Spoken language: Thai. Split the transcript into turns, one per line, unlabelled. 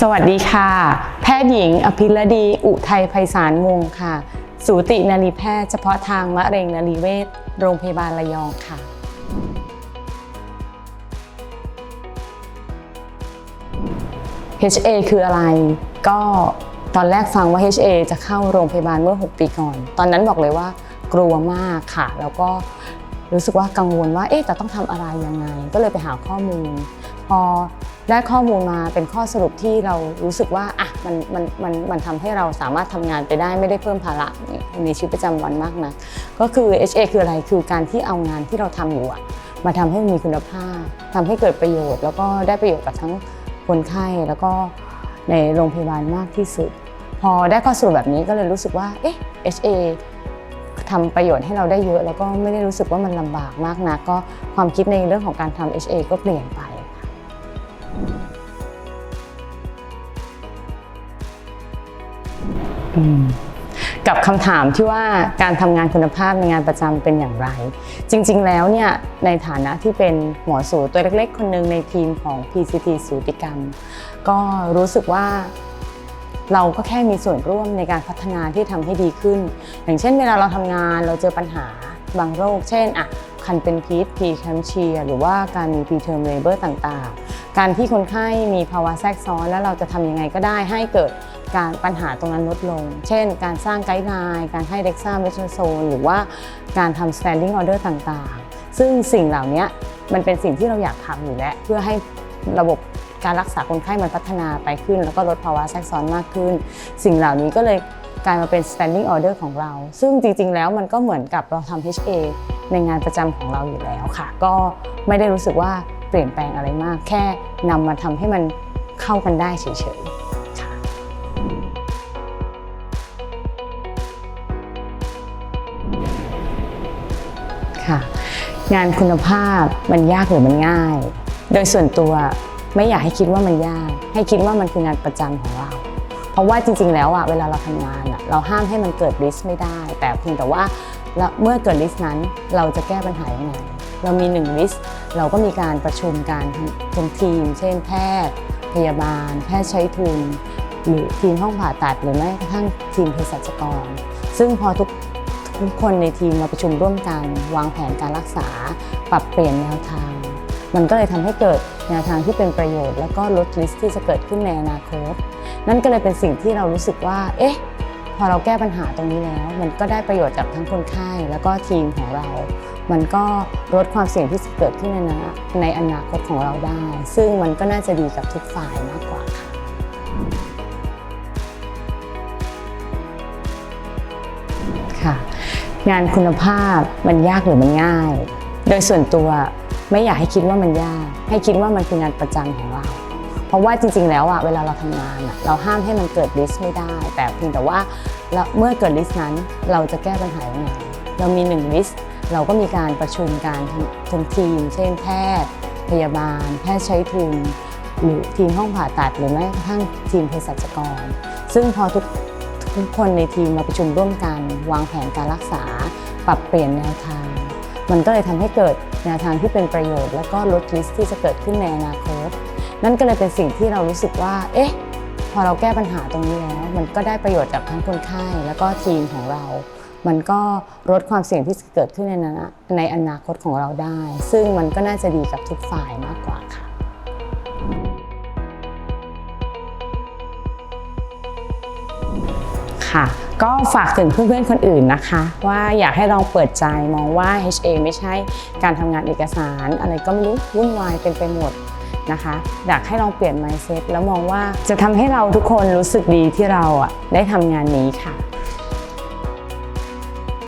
สวัสดีค่ะ แพทย์หญิง อภิรดี อุทัยไพศาลวงศ์ค่ะ สูตินารีแพทย์เฉพาะทางมะเร็งนารีเวชโรงพยาบาลระยองค่ะ HA คืออะไร ก็ตอนแรกฟังว่า HA จะเข้าโรงพยาบาลเมื่อ 6 ปีก่อน ตอนนั้นบอกเลยว่ากลัวมากค่ะ แล้วก็รู้สึกว่ากังวลว่า เอ๊ะจะต้องทำอะไรยังไง ก็เลยไปหาข้อมูล พอ ได้ข้อมูลมาเป็นข้อสรุปที่เรารู้สึกว่าอะมันมันมันมันทำให้เราสามารถทำงานไปได้ไม่ได้เพิ่มภาระในในชีวิตประจำวันมากนะก็คือ HA คืออะไรคือการที่เอางานที่เราทำอยู่อะมาทำให้มีคุณภาพทำให้เกิดประโยชน์ แล้วก็ได้ประโยชน์กับทั้งคนไข้แล้วก็ในโรงพยาบาลมากที่สุด พอได้ข้อสรุปแบบนี้ก็เลยรู้สึกว่าเอ๊ะ HA ทำประโยชน์ให้เราได้เยอะ แล้วก็ไม่ได้รู้สึกว่ามันลำบากมากนะก็ความคิดในเรื่องของการทำ HA ก็เปลี่ยนไป กับคำถามที่ว่าการทำงานคุณภาพในงานประจำเป็นอย่างไร จริงๆแล้วเนี่ยในฐานะที่เป็นหมอสูตัวเล็กๆ คนหนึ่งในทีมของ PCT สูติกรรม ก็รู้สึกว่าเราก็แค่มีส่วนร่วมในการพัฒนาที่ทำให้ดีขึ้น อย่างเช่น เวลาเราทำงานเราเจอปัญหาบางโรค เช่น อะ คันเป็นพิษพีแคมเชีย หรือว่าการมีพีเทอร์มเลเบอร์ต่างๆ การที่คนไข้มีภาวะแทรกซ้อนแล้วเราจะทำยังไงก็ได้ให้เกิด การปัญหาตรงนั้นลดลง เช่น การสร้างไกด์ไลน์การให้เด็กซ่าเมทโซนหรือว่าการทำ standing order ต่างๆ ซึ่งสิ่งเหล่านี้มันเป็นสิ่งที่เราอยากทำอยู่แล้ว เพื่อให้ระบบการรักษาคนไข้มันพัฒนาไปขึ้น แล้วก็ลดภาวะแทรกซ้อนมากขึ้น สิ่งเหล่านี้ก็เลยกลายมาเป็น standing order ของเรา ซึ่งจริงๆ แล้วมันก็เหมือนกับเราทำ HA ในงานประจำของเราอยู่แล้วค่ะ ก็ไม่ได้รู้สึกว่าเปลี่ยนแปลงอะไรมาก แค่นำมาทำให้มันเข้ากันได้เฉยๆ ค่ะ งานคุณภาพมันยากหรือมันง่าย โดยส่วนตัวไม่อยากให้คิดว่ามันยาก ให้คิดว่ามันคืองานประจำของเรา เพราะว่าจริง ๆ แล้วอะเวลาเราทำงานอะเราห้ามให้มันเกิดริสไม่ได้ แต่เพียงแต่ว่าเมื่อเกิดริสนั้นเราจะแก้ปัญหายังไง เรามีหนึ่งริสเราก็มีการประชุมการทั้งทีม เช่น แพทย์ พยาบาล แพทย์ใช้ทุน หรือทีมห้องผ่าตัดหรือแม้กระทั่งทีมเภสัชกร ซึ่งพอทุก ทุกคนในทีมมาประชุมร่วมกัน วางแผนการรักษา ปรับเปลี่ยนแนวทาง มันก็เลยทำให้เกิดแนวทางที่เป็นประโยชน์ แล้วก็ลดริสที่จะเกิดขึ้นในอนาคต นั่นก็เลยเป็นสิ่งที่เรารู้สึกว่า เอ๊ะ พอเราแก้ปัญหาตรงนี้แล้ว มันก็ได้ประโยชน์จากทั้งคนไข้แล้วก็ทีมของเรา มันก็ลดความเสี่ยงที่จะเกิดขึ้นในอนาในอนาคตของเราได้ ซึ่งมันก็น่าจะดีกับทุกฝ่ายมากกว่าค่ะ ค่ะ งานคุณภาพมันยากหรือมันง่าย โดยส่วนตัวไม่อยากให้คิดว่ามันยาก ให้คิดว่ามันคืองานประจำของเรา เพราะว่าจริง ๆ แล้วอะเวลาเราทำงานอะเราห้ามให้มันเกิดริสไม่ได้ แต่เพียงแต่ว่าเมื่อเกิดริสนั้นเราจะแก้ปัญหายังไงเรามีหนึ่งริสเราก็มีการประชุมการทั้งทีม เช่นแพทย์ พยาบาล แพทย์ใช้ทุนหรือทีมห้องผ่าตัดหรือแม้กระทั่งทีมเภสัชกร ซึ่งพอทุก ทุกคนในทีมมาประชุมร่วมกันวางแผนการรักษา ปรับเปลี่ยนแนวทาง มันก็เลยทำให้เกิดแนวทางที่เป็นประโยชน์ แล้วก็ลดริสที่จะเกิดขึ้นในอนาคต นั่นก็เลยเป็นสิ่งที่เรารู้สึกว่า เอ๊ะ พอเราแก้ปัญหาตรงนี้แล้ว มันก็ได้ประโยชน์จากทั้งคนไข้แล้วก็ทีมของเรา มันก็ลดความเสี่ยงที่จะเกิดขึ้นในในอนาคตของเราได้ ซึ่งมันก็น่าจะดีกับทุกฝ่ายมากกว่าค่ะ ค่ะ ก็ฝากถึงเพื่อนๆคนอื่นนะคะ ว่าอยากให้ลองเปิดใจมองว่า HA ไม่ใช่การทำงานเอกสาร อะไรก็ไม่รู้วุ่นวายเป็นไปหมดนะคะอยากให้ลองเปลี่ยน mindset แล้วมองว่าจะทำให้เราทุกคนรู้สึกดีที่เราอะได้ทำงานนี้ค่ะ